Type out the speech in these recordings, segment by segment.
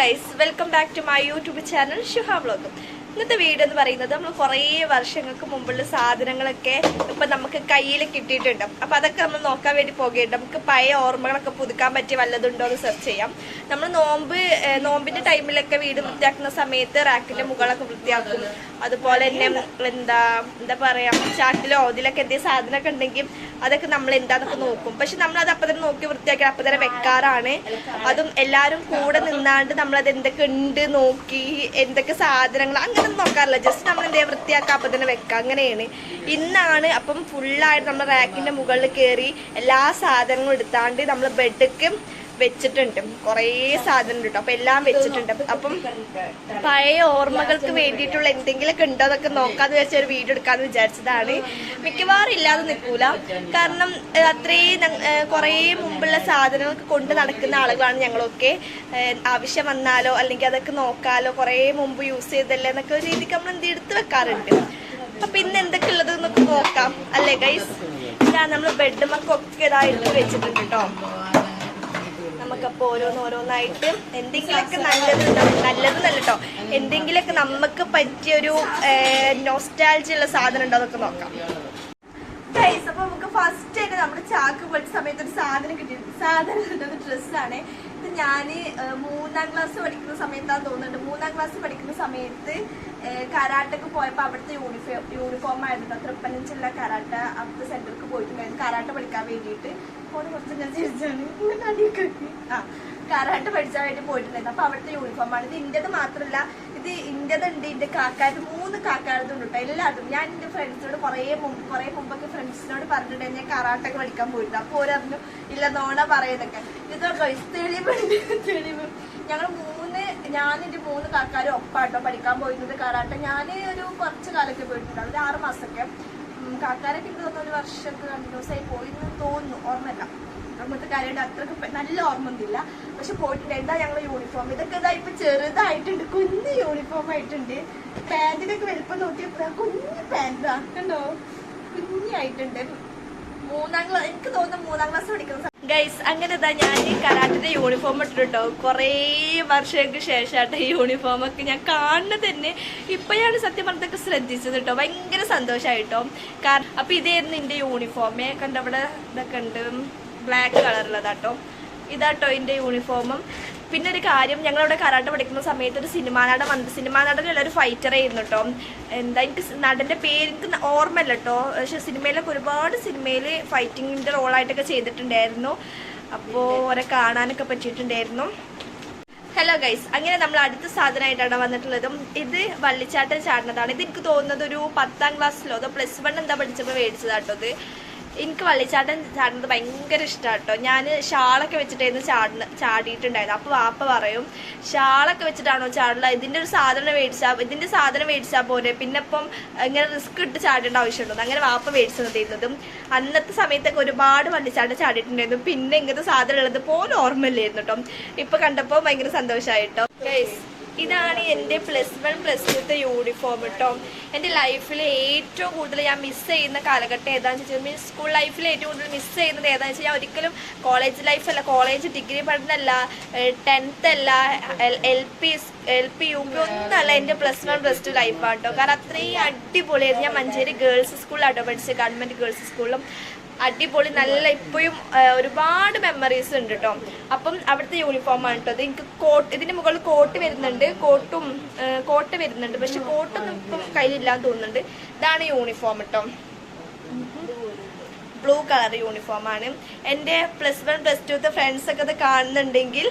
Guys welcome back to my YouTube channel Shuha വ്ളോഗും ഇന്നത്തെ വീട് എന്ന് പറയുന്നത് നമ്മൾ കുറേ വർഷങ്ങൾക്ക് മുമ്പുള്ള സാധനങ്ങളൊക്കെ ഇപ്പൊ നമുക്ക് കയ്യിൽ കിട്ടിയിട്ടുണ്ട്. അപ്പൊ അതൊക്കെ നമ്മൾ നോക്കാൻ വേണ്ടി പോകേണ്ട നമുക്ക് പഴയ ഓർമ്മകളൊക്കെ പുതുക്കാൻ പറ്റിയ വല്ലതുണ്ടോ എന്ന് സെർച്ച് ചെയ്യാം. നമ്മൾ നോമ്പ് നോമ്പിന്റെ ടൈമിലൊക്കെ വീട് വൃത്തിയാക്കുന്ന സമയത്ത് റാക്കിന്റെ മുകളൊക്കെ വൃത്തിയാക്കും. അതുപോലെ തന്നെ എന്താ എന്താ പറയാ ചാക്കിലോ ഇതിലൊക്കെ എന്തെങ്കിലും സാധനമൊക്കെ ഉണ്ടെങ്കിൽ അതൊക്കെ നമ്മൾ എന്താന്നൊക്കെ നോക്കും. പക്ഷെ നമ്മൾ അത് അപ്പൊ തന്നെ നോക്കി വൃത്തിയാക്കി അപ്പം തന്നെ വെക്കാറാണ്. അതും എല്ലാവരും കൂടെ നിന്നാണ്ട് നമ്മൾ അത് എന്തൊക്കെ ഉണ്ട് നോക്കി എന്തൊക്കെ സാധനങ്ങൾ അങ്ങനെ ഒന്നും നോക്കാറില്ല. ജസ്റ്റ് നമ്മൾ എന്തേ വൃത്തിയാക്കാം അപ്പൊ തന്നെ വെക്കാം. അങ്ങനെയാണ്. ഇന്നാണ് അപ്പം ഫുള്ളായിട്ട് നമ്മൾ റാക്കിന്റെ മുകളിൽ കയറി എല്ലാ സാധനങ്ങളും എടുത്താണ്ട് നമ്മൾ ബെഡ്ക്ക് വെച്ചിട്ടുണ്ട്. കുറേ സാധനം കിട്ടും. അപ്പൊ എല്ലാം വെച്ചിട്ടുണ്ട്. അപ്പം പഴയ ഓർമ്മകൾക്ക് വേണ്ടിയിട്ടുള്ള എന്തെങ്കിലുമൊക്കെ ഉണ്ടോ എന്നൊക്കെ നോക്കാന്ന് വെച്ച ഒരു വീഡിയോ എടുക്കാന്ന് വിചാരിച്ചതാണ്. മിക്കവാറും ഇല്ലാതെ നിൽക്കൂല. കാരണം അത്രയും കുറേ മുമ്പുള്ള സാധനങ്ങളൊക്കെ കൊണ്ട് നടക്കുന്ന ആളുകളാണ് ഞങ്ങളൊക്കെ. ആവശ്യം വന്നാലോ അല്ലെങ്കിൽ അതൊക്കെ നോക്കാലോ കുറേ മുമ്പ് യൂസ് ചെയ്തല്ലേ എന്നൊക്കെ ഒരു രീതിക്ക് നമ്മൾ എന്ത് എടുത്ത് വെക്കാറുണ്ട്. അപ്പൊ ഇന്ന് എന്തൊക്കെ ഉള്ളത് എന്നൊക്കെ നോക്കാം. അല്ലേ ഗൈസ് ഇതാ നമ്മൾ ബെഡ്മൊക്കെ ഇതായിട്ട് വെച്ചിട്ടുണ്ട് കേട്ടോ. നമുക്കപ്പോൾ ഓരോന്ന് ഓരോന്നായിട്ട് എന്തെങ്കിലുമൊക്കെ നല്ലത് നല്ലത് നല്ലട്ടോ എന്തെങ്കിലുമൊക്കെ നമുക്ക് പറ്റിയൊരു നോസ്റ്റാൾജി ഉള്ള സാധനം ഉണ്ടോ അതൊക്കെ നോക്കാം. നമുക്ക് ഫസ്റ്റ് ആയിട്ട് നമ്മുടെ ചാക്ക് പൊളിച്ച സമയത്ത് ഒരു സാധനം കിട്ടി. സാധനം കിട്ടുന്ന ഡ്രസ്സാണ് ഇത് ഞാൻ മൂന്നാം ക്ലാസ് പഠിക്കുന്ന സമയത്താണ് തോന്നുന്നുണ്ട്. മൂന്നാം ക്ലാസ് പഠിക്കുന്ന സമയത്ത് കരാട്ടക്ക് പോയപ്പോൾ അവിടുത്തെ യൂണിഫോം യൂണിഫോം ആയിരുന്നു. തൃപ്പനഞ്ചുള്ള കരാട്ട അവിടുത്തെ സെന്ററിൽ പോയിട്ടുണ്ടായിരുന്നു. കരാട്ട പഠിക്കാൻ വേണ്ടിയിട്ട്. ഫോണ് കുറച്ച് ഞാൻ ചിരിച്ചാണ്. ആ കരാട്ട പഠിച്ചാൻ വേണ്ടി പോയിട്ടുണ്ടായിരുന്നു. അപ്പൊ അവിടുത്തെ യൂണിഫോം ആണ്. ഇത് ഇന്ത്യത് മാത്രമല്ല ഇത് ഇന്ത്യത് ഉണ്ട് ഇതിന്റെ കാക്കാരത് മൂന്ന് കാക്കാരത്തുണ്ട് കേട്ടോ എല്ലാതും. ഞാൻ എന്റെ ഫ്രണ്ട്സിനോട് കുറേ മുമ്പ് കുറേ മുമ്പൊക്കെ ഫ്രണ്ട്സിനോട് പറഞ്ഞിട്ട് ഞാൻ കറാട്ടൊക്കെ പഠിക്കാൻ പോയിരുന്നു. അപ്പൊ ഓരറിഞ്ഞു ഇല്ല നോണ പറയുന്നൊക്കെ ഇതൊക്കെ തെളിവുണ്ട് തെളിവ് ഞങ്ങൾ മൂന്ന് ഞാൻ എന്റെ മൂന്ന് കാക്കാരും ഒപ്പാട്ടോ പഠിക്കാൻ പോയിരുന്നത് കറാട്ട ഞാൻ ഒരു കുറച്ച് കാലൊക്കെ പോയിട്ടുണ്ടാവും ഒരു ആറ് മാസമൊക്കെ ഉം, കാക്കാരൊക്കെ എനിക്ക് ഒരു വർഷമൊക്കെ കണ്ടിന്യൂസ് ആയി പോയി എന്ന് തോന്നുന്നു. ഓർമ്മയില്ല. അങ്ങനത്തെ കാര്യമായിട്ട് അത്രയ്ക്ക് നല്ല ഓർമ്മ ഒന്നുമില്ല. പക്ഷെ പോയിട്ടുണ്ട്. എന്താ ഞങ്ങളെ യൂണിഫോം ഇതൊക്കെ ഇതാ ഇപ്പൊ ചെറുതായിട്ടുണ്ട്. കുഞ്ഞ് യൂണിഫോം ആയിട്ടുണ്ട്. പാന്റിനൊക്കെ വലുപ്പം നോക്കിയപ്പോ കുഞ്ഞ് പാന്റാ കണ്ടോ? കുഞ്ഞായിട്ടുണ്ട്. മൂന്നാം ക്ലാസ് എനിക്ക് തോന്നുന്നു മൂന്നാം ക്ലാസ് പഠിക്കുന്ന ഗൈസ് അങ്ങനെ ഇതാ ഞാൻ ഈ കരാട്ടിന്റെ യൂണിഫോം ഇട്ടിട്ടുണ്ടോ? കുറേ വർഷങ്ങൾക്ക് ശേഷമായിട്ട് ഈ യൂണിഫോം ഒക്കെ ഞാൻ കാണുന്നത് തന്നെ. ഇപ്പോഴാണ് സത്യം പറഞ്ഞതൊക്കെ ശ്രദ്ധിച്ചത് കേട്ടോ. ഭയങ്കര സന്തോഷമായിട്ടോ കാരണം അപ്പൊ ഇതായിരുന്നു എന്റെ യൂണിഫോമേ കണ്ടവിടെ ഇതൊക്കെ ഉണ്ട്. ബ്ലാക്ക് കളറുള്ളതാട്ടോ ഇതാട്ടോ എന്റെ യൂണിഫോമും പിന്നെ ഒരു കാര്യം ഞങ്ങളവിടെ കരാട്ട പഠിക്കുന്ന സമയത്ത് ഒരു സിനിമാ നടൻ വന്നത് സിനിമാ നടനുള്ള ഒരു ഫൈറ്റർ ആയിരുന്നു കേട്ടോ എന്താ എനിക്ക് നടന്റെ പേര് എനിക്ക് ഓർമ്മയില്ല കേട്ടോ പക്ഷെ സിനിമയിലൊക്കെ ഒരുപാട് സിനിമയിൽ ഫൈറ്റിങ്ങിന്റെ റോളായിട്ടൊക്കെ ചെയ്തിട്ടുണ്ടായിരുന്നു. അപ്പോൾ ഓരെ കാണാനൊക്കെ പറ്റിയിട്ടുണ്ടായിരുന്നു. ഹലോ ഗൈസ് അങ്ങനെ നമ്മൾ അടുത്ത സാധനമായിട്ടാണ് വന്നിട്ടുള്ളതും. ഇത് വള്ളിച്ചാട്ടം ചാടുന്നതാണ്. ഇത് എനിക്ക് തോന്നുന്നത് ഒരു പത്താം ക്ലാസ്സിലോ അതോ പ്ലസ് വൺ എന്താ പഠിച്ചപ്പോൾ മേടിച്ചതാട്ടോ ഇത്. എനിക്ക് വള്ളിച്ചാട്ടം ചാടുന്നത് ഭയങ്കര ഇഷ്ടമാണ് കേട്ടോ ഞാൻ ഷാളൊക്കെ വെച്ചിട്ടായിരുന്നു ചാടുന്ന ചാടിയിട്ടുണ്ടായിരുന്നു അപ്പോൾ വാപ്പ പറയും ഷാളൊക്കെ വെച്ചിട്ടാണോ ചാടുള്ളത് ഇതിന്റെ ഒരു സാധനം മേടിച്ചാൽ ഇതിന്റെ സാധനം മേടിച്ചാൽ പോരെ. പിന്നെ ഇപ്പം ഇങ്ങനെ റിസ്ക് ഇട്ട് ചാടേണ്ട ആവശ്യമുണ്ടോ? അങ്ങനെ വാപ്പ മേടിച്ചു തരുന്നതും അന്നത്തെ സമയത്തൊക്കെ ഒരുപാട് വള്ളിച്ചാട്ടം ചാടിയിട്ടുണ്ടായിരുന്നു. പിന്നെ ഇങ്ങനത്തെ സാധനം ഉള്ളത് പോലും ഓർമ്മയില്ലായിരുന്നു കേട്ടോ ഇപ്പം കണ്ടപ്പോൾ ഭയങ്കര സന്തോഷമായിട്ടോ ഇതാണ് എന്റെ പ്ലസ് വൺ പ്ലസ് ടുത്തെ യൂണിഫോം കേട്ടോ എന്റെ ലൈഫിൽ ഏറ്റവും കൂടുതൽ ഞാൻ മിസ് ചെയ്യുന്ന കാലഘട്ടം ഏതാണെന്ന് വെച്ചാൽ മീൻസ് സ്കൂൾ ലൈഫിൽ ഏറ്റവും കൂടുതൽ മിസ് ചെയ്യുന്നത് ഏതാണെന്ന് വെച്ചാൽ ഞാൻ ഒരിക്കലും കോളേജ് ലൈഫല്ല കോളേജ് ഡിഗ്രി പഠനമല്ല ടെൻത്ത് അല്ല L P L P U P ഒന്നല്ല എന്റെ പ്ലസ് വൺ പ്ലസ് ടു ലൈഫാണ് കേട്ടോ കാരണം അത്രയും അടിപൊളിയായിരുന്നു. ഞാൻ മഞ്ചേരി ഗേൾസ് സ്കൂളിലാട്ടോ പഠിച്ചത് ഗവൺമെന്റ് ഗേൾസ് സ്കൂളിലും അടിപൊളി നല്ല ഇപ്പോഴും ഒരുപാട് മെമ്മറീസ് ഉണ്ട് കേട്ടോ അപ്പം അവിടുത്തെ യൂണിഫോം ആണ് കേട്ടോ അത് എനിക്ക് കോട്ട് ഇതിന്റെ മുകളിൽ കോട്ട് വരുന്നുണ്ട്. കോട്ടും കോട്ട് വരുന്നുണ്ട്. പക്ഷെ കോട്ടൊന്നും ഇപ്പം കയ്യിലില്ലാന്ന് തോന്നുന്നുണ്ട്. ഇതാണ് യൂണിഫോം കേട്ടോ ബ്ലൂ കളർ യൂണിഫോം ആണ്. എന്റെ പ്ലസ് വൺ പ്ലസ് ടുത്തെ ഫ്രണ്ട്സ് ഒക്കെ ഇത് കാണുന്നുണ്ടെങ്കിൽ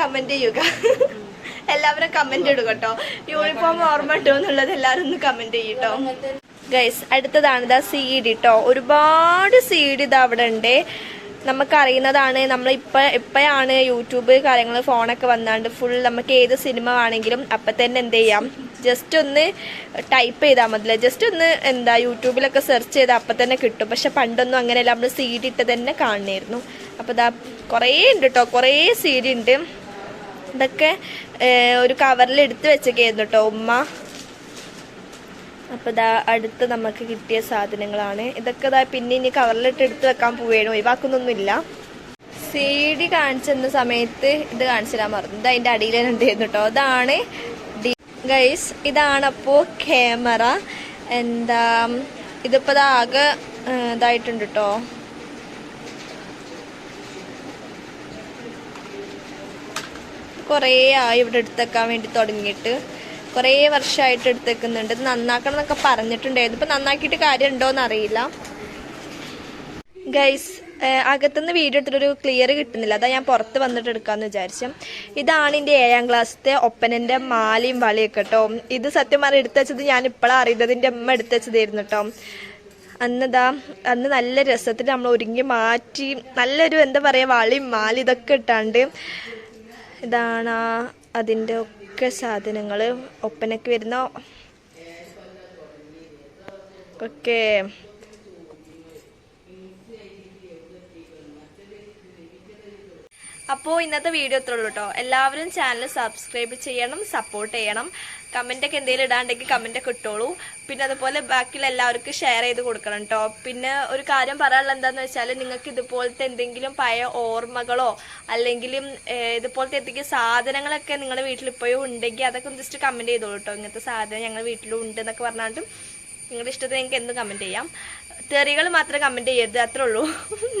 കമന്റ് ചെയ്യുക. എല്ലാവരും കമന്റ് ഇടുക കേട്ടോ യൂണിഫോം ഓർമ്മ ഉണ്ടോ എന്നുള്ളത് എല്ലാവരും ഒന്ന് കമന്റ് ചെയ്യട്ടോ ഗൈസ് അടുത്തതാണ് ഇതാ സി ഡി കേട്ടോ ഒരുപാട് സി ഡി ഇതാ അവിടെ ഉണ്ട്. നമുക്കറിയുന്നതാണ് നമ്മൾ ഇപ്പം ഇപ്പോഴാണ് യൂട്യൂബ് കാര്യങ്ങൾ ഫോണൊക്കെ വന്നാണ്ട് ഫുൾ നമുക്ക് ഏത് സിനിമ വേണമെങ്കിലും അപ്പം തന്നെ എന്ത് ചെയ്യാം. ജസ്റ്റ് ഒന്ന് ടൈപ്പ് ചെയ്താൽ മതില്ല ജസ്റ്റ് ഒന്ന് എന്താ യൂട്യൂബിലൊക്കെ സെർച്ച് ചെയ്താൽ അപ്പം തന്നെ കിട്ടും. പക്ഷെ പണ്ടൊന്നും അങ്ങനെയല്ല. നമ്മൾ സി ഡി ഇട്ട് തന്നെ കാണുന്നായിരുന്നു അപ്പോൾ ഇതാ കുറേ ഉണ്ട് കേട്ടോ കുറേ സി ഡി ഉണ്ട്. ഇതൊക്കെ ഒരു കവറിൽ എടുത്ത് വെച്ചൊക്കെ ആയിരുന്നു കേട്ടോ ഉമ്മ. അപ്പോൾ ഇതാ അടുത്ത് നമുക്ക് കിട്ടിയ സാധനങ്ങളാണ്. ഇതൊക്കെ ഇതാ പിന്നെ ഇനി കവറിലിട്ട് എടുത്ത് വെക്കാൻ പോവുകയാണ്. ഒഴിവാക്കുന്നൊന്നുമില്ല. സി ഡി കാണിച്ചെന്ന സമയത്ത് ഇത് കാണിച്ചു തരാൻ മറന്നു ഇത് അതിന്റെ അടിയിൽ ഉണ്ടായിരുന്നു കേട്ടോ അതാണ് ഡി ഗൈസ് ഇതാണ് അപ്പോൾ ക്യാമറ എന്താ ഇതിപ്പോൾ ഇതാകെ ഇതായിട്ടുണ്ട് കേട്ടോ കുറേ ആയി ഇവിടെ എടുത്തേക്കാൻ വേണ്ടി തുടങ്ങിയിട്ട്. കുറേ വർഷമായിട്ട് എടുത്തേക്കുന്നുണ്ട്. ഇത് നന്നാക്കണം എന്നൊക്കെ പറഞ്ഞിട്ടുണ്ടായിരുന്നു. ഇപ്പം നന്നാക്കിയിട്ട് കാര്യം ഉണ്ടോയെന്ന് അറിയില്ല ഗൈസ് അകത്തുനിന്ന് വീഡിയോ എടുത്തിട്ടൊരു ക്ലിയർ കിട്ടുന്നില്ല. അതാ ഞാൻ പുറത്ത് വന്നിട്ട് എടുക്കാമെന്ന് വിചാരിച്ചു. ഇതാണ് എന്റെ ഏഴാം ക്ലാസ്സിലെ ഒപ്പനന്റെ മാലയും വളിയൊക്കെ കേട്ടോ ഇത് സത്യം പറഞ്ഞാൽ എടുത്തു വെച്ചത് ഞാൻ ഇപ്പോഴാണ് അറിയുന്നത്. എന്റെ അമ്മ എടുത്തു വെച്ചതായിരുന്നു കേട്ടോ അന്നതാ അന്ന് നല്ല രസത്തിൽ നമ്മൾ ഒരുങ്ങി മാറ്റി നല്ലൊരു എന്താ പറയുക വളയും മാല ഇതൊക്കെ ഇട്ടാണ്ട് ഇതാണ് അതിന്റെ ഒക്കെ സാധനങ്ങൾ ഒപ്പനക്ക് വരുന്ന ഒക്കെ അപ്പോൾ ഇന്നത്തെ വീഡിയോ ഇത്രേ ഉള്ളൂ കേട്ടോ എല്ലാവരും ചാനൽ സബ്സ്ക്രൈബ് ചെയ്യണം സപ്പോർട്ട് ചെയ്യണം. കമന്റൊക്കെ എന്തെങ്കിലും ഇടാണ്ടെങ്കിൽ കമന്റൊക്കെ ഇട്ടോളൂ. പിന്നെ അതുപോലെ ബാക്കിയുള്ള എല്ലാവർക്കും ഷെയർ ചെയ്ത് കൊടുക്കണം കേട്ടോ പിന്നെ ഒരു കാര്യം പറയാനുള്ളത് എന്താണെന്ന് വെച്ചാൽ നിങ്ങൾക്ക് ഇതുപോലത്തെ എന്തെങ്കിലും പഴയ ഓർമ്മകളോ അല്ലെങ്കിൽ ഇതുപോലത്തെ എന്തെങ്കിലും സാധനങ്ങളൊക്കെ നിങ്ങളുടെ വീട്ടിൽ ഇപ്പോഴും ഉണ്ടെങ്കിൽ അതൊക്കെ ഒന്ന് ജസ്റ്റ് കമന്റ് ചെയ്തോളൂ കേട്ടോ ഇങ്ങനത്തെ സാധനം ഞങ്ങളുടെ വീട്ടിലും ഉണ്ട് എന്നൊക്കെ പറഞ്ഞാലും നിങ്ങളുടെ ഇഷ്ടത്തിന് നിങ്ങൾക്ക് എന്ത് കമന്റ് ചെയ്യാം. തെറികൾ മാത്രം കമന്റ് ചെയ്യരുത് അത്രേ ഉള്ളൂ.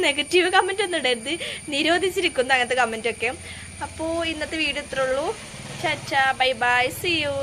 നെഗറ്റീവ് കമന്റ് ഒന്നും ഇടരുത്. നിരോധിച്ചിരിക്കുന്നു അങ്ങനത്തെ കമന്റൊക്കെ അപ്പോൾ ഇന്നത്തെ വീഡിയോ ഇത്രേ ഉള്ളൂ. ചച്ച ബൈ ബൈ സി യു